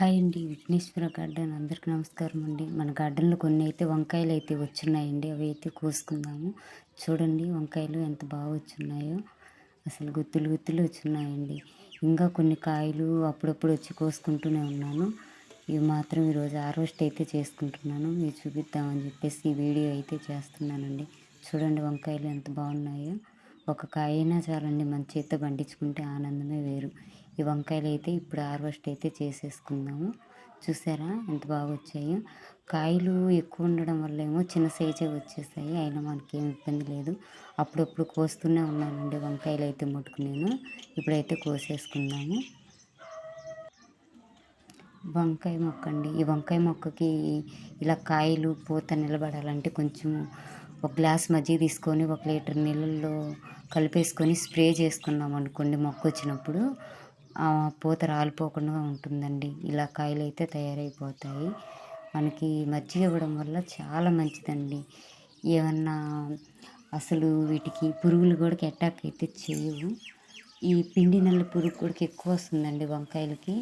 Hi అండి. Vighneshwara garden అందరికి నమస్కారం అండి. మన గార్డెన్లో కొన్ని అయితే వంకాయలు అయితే వచ్చున్నాయండి. అవి అయితే కోసుకుందాము. చూడండి వంకాయలు ఎంత బాగా వచ్చున్నాయో. అసలు గుత్తులు గుత్తులు వచ్చున్నాయండి. ఇంకా కొన్ని కాయలు అప్పుడప్పుడు వచ్చి కోసుకుంటూనే ఉన్నాను. ఇవి మాత్రం ఈరోజు హార్వెస్ట్ అయితే చేసుకుంటున్నాను. మీరు చూపిద్దామని చెప్పేసి ఈ వీడియో అయితే చేస్తున్నానండి. చూడండి వంకాయలు ఎంత బాగున్నాయో. ఒక కాయ అయినా చాలండి మన చేతితో పండించుకుంటే ఆనందమే వేరు. ఈ వంకాయలు అయితే ఇప్పుడు హార్వెస్ట్ అయితే చేసేసుకుందాము. చూసారా ఎంత బాగా వచ్చాయో కాయలు ఎక్కువ ఉండడం వల్ల ఏమో చిన్న సైజే వచ్చేసాయి. అయినా మనకి ఏం ఇబ్బంది లేదు. అప్పుడప్పుడు కోస్తూనే ఉన్నానండి వంకాయలు అయితే ముట్టుకు నేను. ఇప్పుడైతే కోసేసుకుందాము. వంకాయ మొక్క అండి. ఈ వంకాయ మొక్కకి ఇలా కాయలు పూత నిలబడాలంటే కొంచెం ఒక గ్లాస్ మజ్జిగ తీసుకొని ఒక లీటర్ నీళ్ళల్లో కలిపేసుకొని స్ప్రే చేసుకున్నాం అనుకోండి మొక్క వచ్చినప్పుడు. పూత రాలిపోకుండా ఉంటుందండి. ఇలా కాయలు అయితే తయారైపోతాయి. మనకి మజ్జిగ ఇవ్వడం వల్ల చాలా మంచిదండి. ఏమన్నా అసలు వీటికి పురుగులు కూడా అటాక్ అయితే చేయవు. ఈ పిండి నల్ల పురుగు కూడా ఎక్కువ వస్తుందండి వంకాయలకి.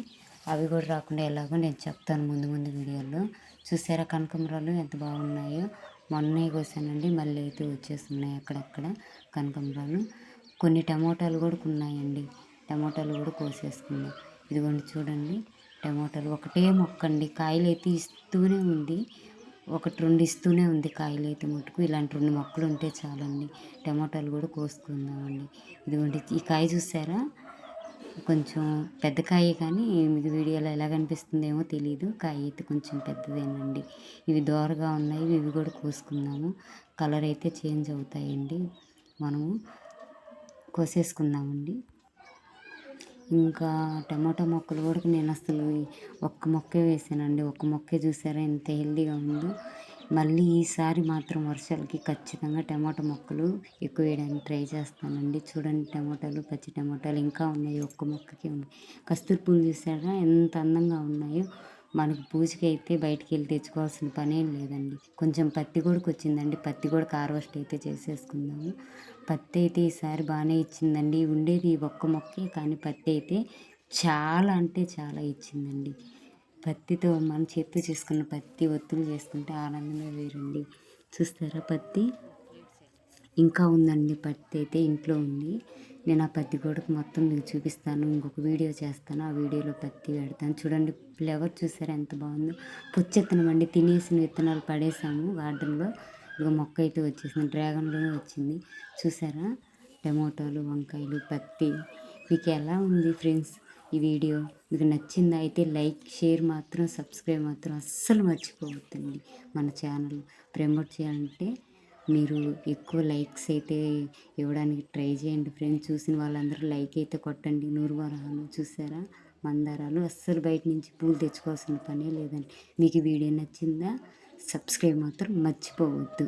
అవి కూడా రాకుండా ఎలాగో నేను చెప్తాను ముందు ముందు వీడియోలో. చూసారా కనకంబరాలు ఎంత బాగున్నాయో? మొన్నే కోసానండి మళ్ళీ అయితే వచ్చేస్తున్నాయి అక్కడక్కడ కనకంబరాలు. కొన్ని టమోటాలు కూడా ఉన్నాయండి టమోటాలు కూడా కోసేసుకున్నాం. ఇదిగోండి చూడండి టమోటాలు ఒకటే మొక్క అండి కాయలు అయితే ఇస్తూనే ఉంది. ఒకటి రెండు ఇస్తూనే ఉంది కాయలు అయితే మటుకు. ఇలాంటి రెండు మొక్కలు ఉంటే చాలండి. టమోటాలు కూడా కోసుకుందామండి. ఇదిగోండి ఈ కాయ చూసారా? కొంచెం పెద్ద కాయ కానీ మీకు వీడియోలో ఎలా కనిపిస్తుందేమో తెలియదు కాయ అయితే కొంచెం పెద్దదేనండి. ఇవి దోరగా ఉన్నాయి. ఇవి కూడా కోసుకుందాము. కలర్ అయితే చేంజ్ అవుతాయండి. మనము కోసేసుకుందామండి. ఇంకా టమాటా మొక్కలు కూడా నేను అసలు ఒక్క మొక్కే వేసానండి. ఒక్క మొక్కే చూసారా? ఎంత హెల్దీగా ఉందో. మళ్ళీ ఈసారి మాత్రం వర్షాలకి ఖచ్చితంగా టమాటా మొక్కలు ఎక్కువ వేయడానికి ట్రై చేస్తానండి. చూడండి టమాటాలు పచ్చి టమాటాలు ఇంకా ఉన్నాయి ఒక్క మొక్కకి ఉన్నాయి కస్తూరి పూలు చూసారా? ఎంత అందంగా ఉన్నాయో. మనకు పూజకి అయితే బయటికి వెళ్ళి తెచ్చుకోవాల్సిన పనేం లేదండి. కొంచెం పత్తి కూడా వచ్చిందండి పత్తి కూడా హార్వెస్ట్ అయితే చేసేసుకుందాము. పత్తి అయితే ఈసారి బాగానే ఇచ్చిందండి. ఉండేది ఒక్క మొక్కే కానీ పత్తి అయితే చాలా అంటే చాలా ఇచ్చిందండి. పత్తితో మనం చేతితో చేసుకున్న పత్తి ఒత్తులు చేసుకుంటే ఆనందమే వేరండి. చూస్తారా పత్తి? ఇంకా ఉందండి పత్తి అయితే ఇంట్లో ఉంది. నేను ఆ పత్తి గోడకు మొత్తం మీకు చూపిస్తాను. ఇంకొక వీడియో చేస్తాను. ఆ వీడియోలో పత్తి పెడతాను. చూడండి ఫ్లేవర్ చూసారా? ఎంత బాగుందో. పుచ్చెత్తనం అండి. తినేసిన విత్తనాలు పడేసాము గార్డెన్లో. ఇక మొక్క అయితే వచ్చేసింది. డ్రాగన్లోనే వచ్చింది. చూసారా? టమోటాలు వంకాయలు పత్తి. మీకు ఎలా ఉంది ఫ్రెండ్స్? ఈ వీడియో మీకు నచ్చిందా అయితే లైక్ షేర్ మాత్రం సబ్స్క్రైబ్ మాత్రం అస్సలు మర్చిపోవద్దండి. మన ఛానల్ ప్రమోట్ చేయాలంటే మీరు ఎక్కువ లైక్స్ అయితే ఇవ్వడానికి ట్రై చేయండి ఫ్రెండ్స్. చూసిన వాళ్ళందరూ లైక్ అయితే కొట్టండి. నూరు వరహాలు చూసారా? మందారాలు. అస్సలు బయట నుంచి పూలు తెచ్చుకోవాల్సిన పనే లేదండి. మీకు వీడియో నచ్చిందా? సబ్స్క్రైబ్ మాత్రం మర్చిపోవద్దు.